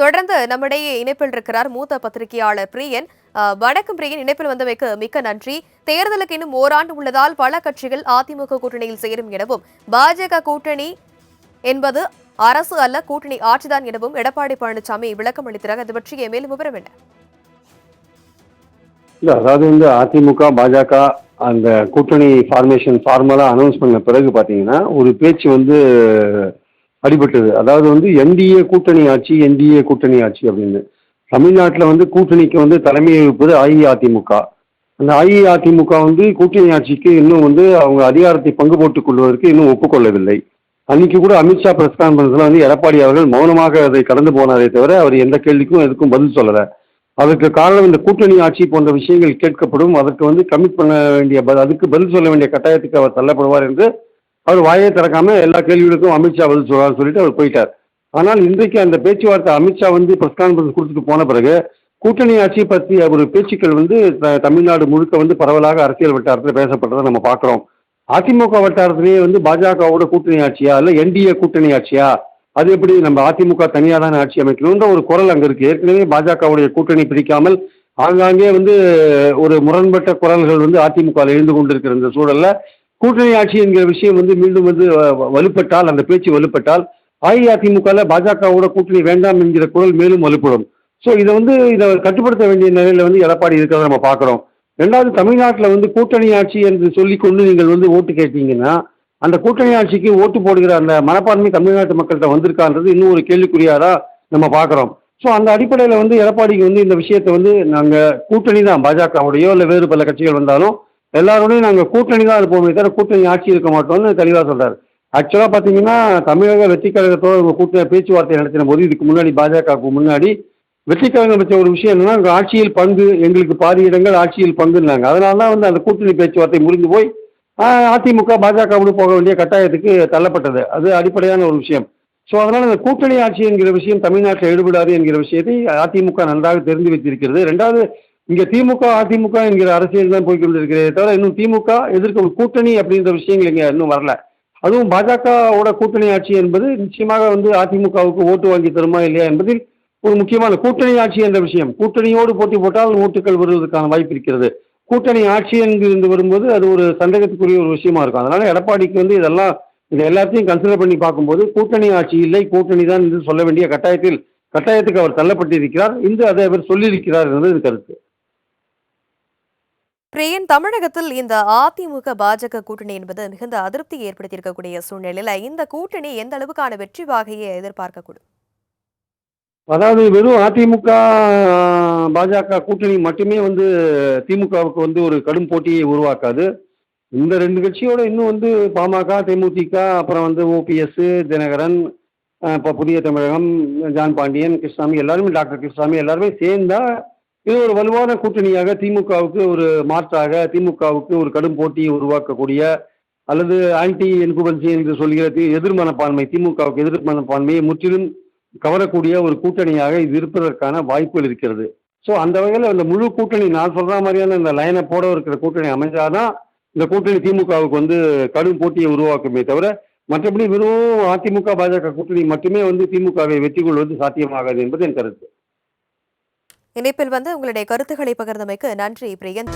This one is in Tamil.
தொடர்ந்து நம்மிடையே இணைப்பில் இருக்கிறார் மூத்த பத்திரிகையாளர் பிரியன். வணக்கம் பிரியன். இணைப்பில் வந்தமைக்கு மிக்க நன்றி. தேர்தலுக்கு இன்னும் ஓராண்டு உள்ளதால் பல கட்சிகள் அதிமுக கூட்டணியில் சேரும் எனவும் பாஜக கூட்டணி என்பது அரசு அல்ல கூட்டணி ஆட்சிதான் எனவும் எடப்பாடி பழனிசாமி விளக்கம் அளித்திருக்கிறார். அது பற்றிய மேலும் விவரம் என்ன? இல்ல அதாவது வந்து அதிமுக பாஜக அந்த கூட்டணி ஃபார்மேஷன் ஃபார்மலா அனௌன்ஸ் பண்ண பிறகு பாத்தீங்கன்னா ஒரு பேச்சு வந்து அடிபட்டது. அதாவது வந்து என்டிஏ கூட்டணி ஆட்சி என்டிஏ கூட்டணி ஆட்சி அப்படின்னு. தமிழ்நாட்டில் வந்து கூட்டணிக்கு வந்து தலைமை வகிப்பது அஇஅதிமுக. அந்த அஇஅதிமுக வந்து கூட்டணி ஆட்சிக்கு இன்னும் வந்து அவங்க அதிகாரத்தை பங்கு போட்டுக் கொள்வதற்கு இன்னும் ஒப்புக்கொள்ளவில்லை. அன்னைக்கு கூட அமித்ஷா பிரஸ் கான்ஃபரன்ஸில் வந்து எடப்பாடி அவர்கள் மௌனமாக அதை கடந்து போனாரே தவிர அவர் எந்த கேள்விக்கும் எதுக்கும் பதில் சொல்லலை. அதற்கு காரணம் இந்த கூட்டணி ஆட்சி போன்ற விஷயங்கள் கேட்கப்படும். அதற்கு வந்து கமிட் பண்ண வேண்டிய ப- அதுக்கு பதில் சொல்ல வேண்டிய கட்டாயத்துக்கு அவர் தள்ளப்படுவார் என்று அவர் வாயை திறக்காம எல்லா கேள்விகளுக்கும் அமித்ஷா பதில் சொல்றாரு சொல்லிட்டு அவர் போயிட்டார். ஆனால் இன்றைக்கு அந்த பேச்சுவார்த்தை அமித்ஷா வந்து ப்ரெஸ் கான்ஃபரன்ஸ் கொடுத்துட்டு போன பிறகு கூட்டணி ஆட்சி பற்றிய ஒரு பேச்சுக்கள் வந்து த- தமிழ்நாடு முழுக்க வந்து பரவலாக அரசியல் வட்டாரத்தில் பேசப்பட்டதை நம்ம பார்க்குறோம். அதிமுக வட்டாரத்திலேயே வந்து பாஜகவோட கூட்டணி ஆட்சியா இல்லை என்டிஏ கூட்டணி ஆட்சியா? அது எப்படி நம்ம அதிமுக தனியாக தானே ஆட்சி அமைக்கணுன்ற ஒரு குரல் அங்கே இருக்குது ஏற்கனவே பாஜகவுடைய கூட்டணி பிரிக்காமல் ஆங்காங்கே வந்து ஒரு முரண்பட்ட குரல்கள் வந்து அதிமுக எழுந்து கொண்டிருக்கிற இந்த சூழலில் கூட்டணி ஆட்சி என்கிற விஷயம் வந்து மீண்டும் வந்து வ- வலுப்பட்டால் அந்த பேச்சு வலுப்பட்டால் அஇஅதிமுகவில் பாஜகவோட கூட்டணி வேண்டாம் என்கிற குரல் மேலும் வலுப்படும். ஸோ இதை வந்து இதை கட்டுப்படுத்த வேண்டிய நிலையில் வந்து எடப்பாடி இருக்கிறத நம்ம பார்க்குறோம். ரெண்டாவது தமிழ்நாட்டில் வந்து கூட்டணி ஆட்சி என்று சொல்லிக்கொண்டு நீங்கள் வந்து ஓட்டு கேட்டீங்கன்னா அந்த கூட்டணி ஆட்சிக்கு ஓட்டு போடுகிற அந்த மனப்பான்மை தமிழ்நாட்டு மக்கள்கிட்ட வந்திருக்கான்றது இன்னும் ஒரு கேள்விக்குறியாரா நம்ம பார்க்குறோம். ஸோ அந்த அடிப்படையில் வந்து எடப்பாடிக்கு வந்து இந்த விஷயத்தை வந்து நாங்கள் கூட்டணி தான் பாஜகவுடையோ இல்லை வேறு பல கட்சிகள் வந்தாலும் எல்லாரோடையும் நாங்கள் கூட்டணி தான் இருப்போமே. தவிர கூட்டணி ஆட்சி இருக்க மாட்டோம்னு தெளிவாக சொல்கிறார் ஆக்சுவலாக பார்த்தீங்கன்னா தமிழக வெற்றி கழகத்தோடு உங்கள் கூட்டணி பேச்சுவார்த்தை நடத்தின போது இதுக்கு முன்னாடி பாஜகவுக்கு முன்னாடி வெற்றி கழகம் வச்ச ஒரு விஷயம் என்னன்னா அங்கே ஆட்சியில் பங்கு எங்களுக்கு பாதி இடங்கள் ஆட்சியில் பங்குன்னாங்க. அதனால தான் வந்து அந்த கூட்டணி பேச்சுவார்த்தை முடிந்து போய் அதிமுக பாஜகவோடு போக வேண்டிய கட்டாயத்துக்கு தள்ளப்பட்டது. அது அடிப்படையான ஒரு விஷயம். ஸோ அதனால் இந்த கூட்டணி ஆட்சி என்கிற விஷயம் தமிழ்நாட்டில் ஈடுபடாது என்கிற விஷயத்தை அதிமுக நன்றாக தெரிந்து வைத்திருக்கிறது. ரெண்டாவது இங்கே திமுக அதிமுக என்கிற அரசியல் தான் போய் கொண்டிருக்கிறதே தவிர இன்னும் திமுக எதிர்க்க கூட்டணி அப்படின்ற விஷயங்கள் இங்கே இன்னும் வரல. அதுவும் பாஜகவோட கூட்டணி ஆட்சி என்பது நிச்சயமாக வந்து அதிமுகவுக்கு ஓட்டு வாங்கி தருமா இல்லையா என்பதில் ஒரு முக்கியமான கூட்டணி ஆட்சி என்ற விஷயம். கூட்டணியோடு போட்டி போட்டால் ஓட்டுகள் வருவதற்கான வாய்ப்பு இருக்கிறது. கூட்டணி ஆட்சி என்று வரும்போது அது ஒரு சந்தேகத்துக்குரிய ஒரு விஷயமா இருக்கும். அதனால எடப்பாடிக்கு வந்து இதெல்லாம் இது எல்லாத்தையும் கன்சிடர் பண்ணி பார்க்கும்போது கூட்டணி ஆட்சி இல்லை கூட்டணி தான் என்று சொல்ல வேண்டிய கட்டாயத்தில் கட்டாயத்துக்கு அவர் தள்ளப்பட்டிருக்கிறார். இன்று அதை அவர் சொல்லியிருக்கிறார் என்பது கருத்து. பிரியன் தமிழகத்தில் இந்த அதிமுக பாஜக கூட்டணி என்பது மிகுந்த அதிருப்தி ஏற்படுத்தியிருக்கக்கூடிய சூழ்நிலையில இந்த கூட்டணி எந்த அளவுக்கான வெற்றி வாகையை எதிர்பார்க்கக்கூடும்? அதாவது வெறும் அதிமுக பாஜக கூட்டணி மட்டுமே வந்து திமுகவுக்கு வந்து ஒரு கடும் போட்டியை உருவாக்காது. இந்த ரெண்டு கட்சியோட இன்னும் வந்து பாமக தேமுதிக அப்புறம் வந்து ஓபிஎஸ் தினகரன் இப்போ புதிய தமிழகம் ஜான் பாண்டியன் கிருஷ்ணாமி எல்லாருமே டாக்டர் கிருஷ்ணாமி எல்லாருமே சேர்ந்தா இது ஒரு வலுவான கூட்டணியாக திமுகவுக்கு ஒரு மாற்றாக திமுகவுக்கு ஒரு கடும் போட்டியை உருவாக்கக்கூடிய அல்லது ஆன்டி என்குபன்சி என்று சொல்கிற தி- எதிர் மனப்பான்மை திமுகவுக்கு எதிர் மனப்பான்மையை முற்றிலும் கவரக்கூடிய ஒரு கூட்டணியாக இது இருப்பதற்கான வாய்ப்புகள் இருக்கிறது. ஸோ அந்த வகையில் அந்த முழு கூட்டணி நான் சொல்ற மாதிரியான இந்த லைனை போட இருக்கிற கூட்டணி அமைஞ்சாதான் இந்த கூட்டணி திமுகவுக்கு வந்து கடும் போட்டியை உருவாக்குமே தவிர மற்றபடி வெறும் அதிமுக பாஜக கூட்டணி மட்டுமே வந்து திமுகவை வெற்றி கொள்வது சாத்தியமாகாது என்பது என் கருத்து. இணைப்பில் வந்து உங்களுடைய கருத்துக்களை பகிர்ந்தமைக்கு நன்றி பிரியன்.